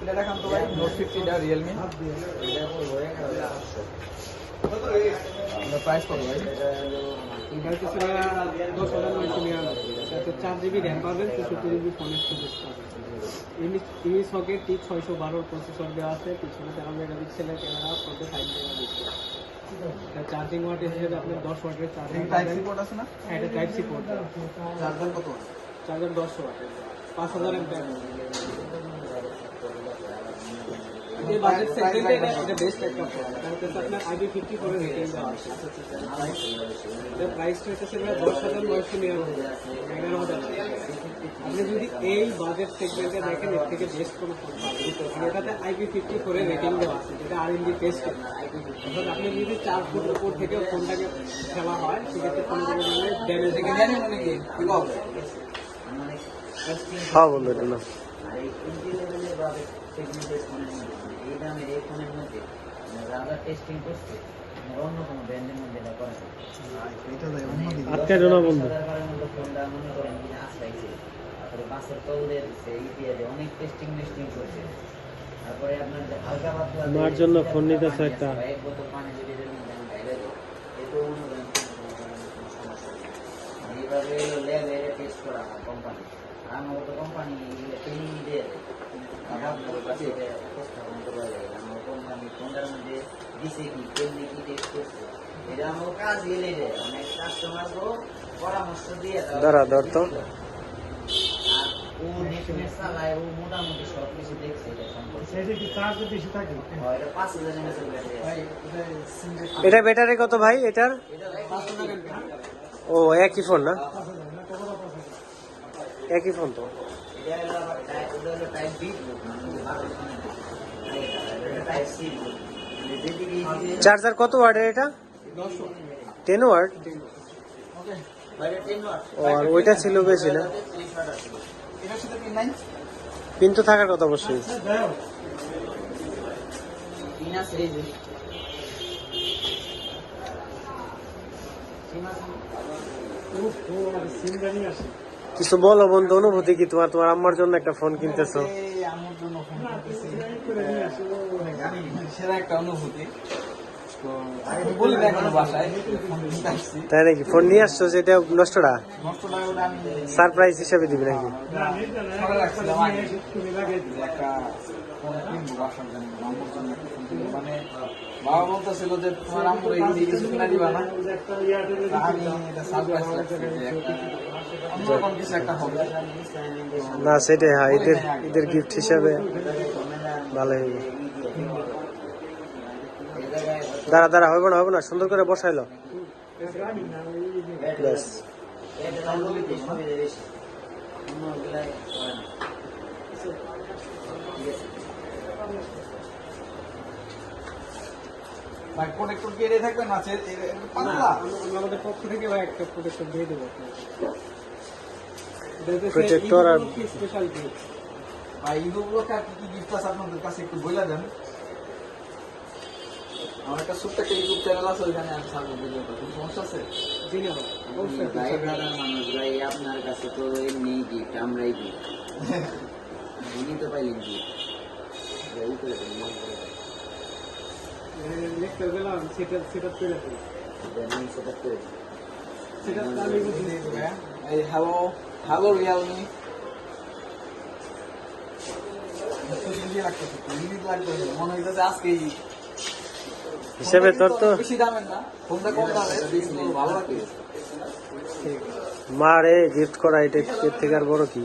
এটা দেখান তো ভাই নোট ফিফটিটা রিয়েলমি প্রাইস কত ভাই এটা হচ্ছে দশ হাজার নয়শো নিরানব্বই এটা চার জিবি র্যাম পাবেন চৌষট্টি জিবি ফোনের স্টোরেজ পাবেন ইনি সকেট টি ছয়শো বারোর প্রসেসর দেওয়া আছে পিছনে তেরো মেগাপিক্সেলের ক্যামেরা ফোনতে ফাইভ মেগাপিক্সেল এটা চার্জিং ওয়াট হিসেবে আপনি দশ ওয়াটের চার্জিং টাইপ সি পোর্ট আছে না? হ্যাঁ এটা টাইপ সি পোর্ট চার্জার কত? চার্জার দশশো ওয়াটের। পাঁচ হাজার আপনি যদি এই বাজেট সেগমেন্টে দেখেন এর থেকে বেস্ট কোনো এটাতে আইপি ফিফটি করে রেটিং দেওয়া আছে। যেটা আর এন ডি টেস্ট অর্থাৎ আপনি যদি চার ফুট উপর থেকে ফোনটাকে খেলা হয় সেক্ষেত্রে ফোন ড্যামেজ থেকে জানি মনে কি কি কব হ্যাঁ বন্ধু এটা না। আটকে বন্ধু। মার জন্য ফোন পানি একটা। এইভাবে ল্যাবে টেস্ট করা হয় কোম্পানি আমার তো কোম্পানি ট্রেনিং দিয়ে দেয়। আপনার কাছে এটা উপস্থাপন করা যায় আমার কোম্পানি কোনটার মধ্যে দিছে কি কেমনি কি টেস্ট করছে এটা আমার কাজ গেলে রে অনেক কাস্টমার পরামর্শ দিয়ে তারপর দাঁড়া, ধর তো। ও নেটে চালায় ও মোটামুটি সব কিছু দেখছে এটা সম্পর্কে হয়, ব্যাটারি এটা কত ভাই? এটার? এটা ও একই ফোন না একই ফোন তো এটা হলো আবার টাইপ ওটা হলো type B type C phone তো। চার্জার কত ওয়ার্ডের এটা? টেন ওয়ার্ড আর ওইটা ছিল বেশি না। পিন তো থাকার কথা অবশ্যই। সিম আছে কিছু বলো বন্ধু, অনুভূতি কি তোমার? তোমার আম্মার জন্য একটা ফোন কিনতেছো। তাই নাকি? ফোন নিয়ে আসছো যেটা নষ্টটা? সারপ্রাইজ হিসেবে দিবি নাকি? মানে বাবা বলতেছিল যে তোমার দিয়ে কিছু কিনা দিবা না। আমি এটা সারপ্রাইজ হবে। না, সেটাই হয়। ঈদের ঈদের গিফট হিসাবে ভালো হইব দাঁড়া দাঁড়া, হইব না হবে না, সুন্দর করে বসাইলো। ব্যাস। ভাই প্রোটেক্টর আছে এ- এ- পাতলা? আমাদের পক্ষ থেকে ভাই একটা প্রোটেক্টর দিয়ে দেবো Protector আর- স্পেশাল গিফট ভাই ঈদগুলোকে কি কি গিফট আছে আপনাদের কাছে একটু বলে দেন? আমার একটা ছোট্ট একটা ইউটিউব চ্যানেল আছে ওইখানে আমি ছাড়বো ভিডিও কোনো সমস্যা আছে? জি না ভাই ব্রাদার মানুষ ভাই আপনার কাছে তো এমনি গিফট আমরাই দিই উনি তো পাইলেন গিফট গেলাম সেটা সেটা করে করে সেটা এই হ্যালো হ্যালো রিয়ালমি। হিসেবে তোর তো বেশি দামের না ফোনটা কম দামের। কিন্তু ভালো লাগে। মা রে গিফট করা এটা এর থেকে আর বড় কি?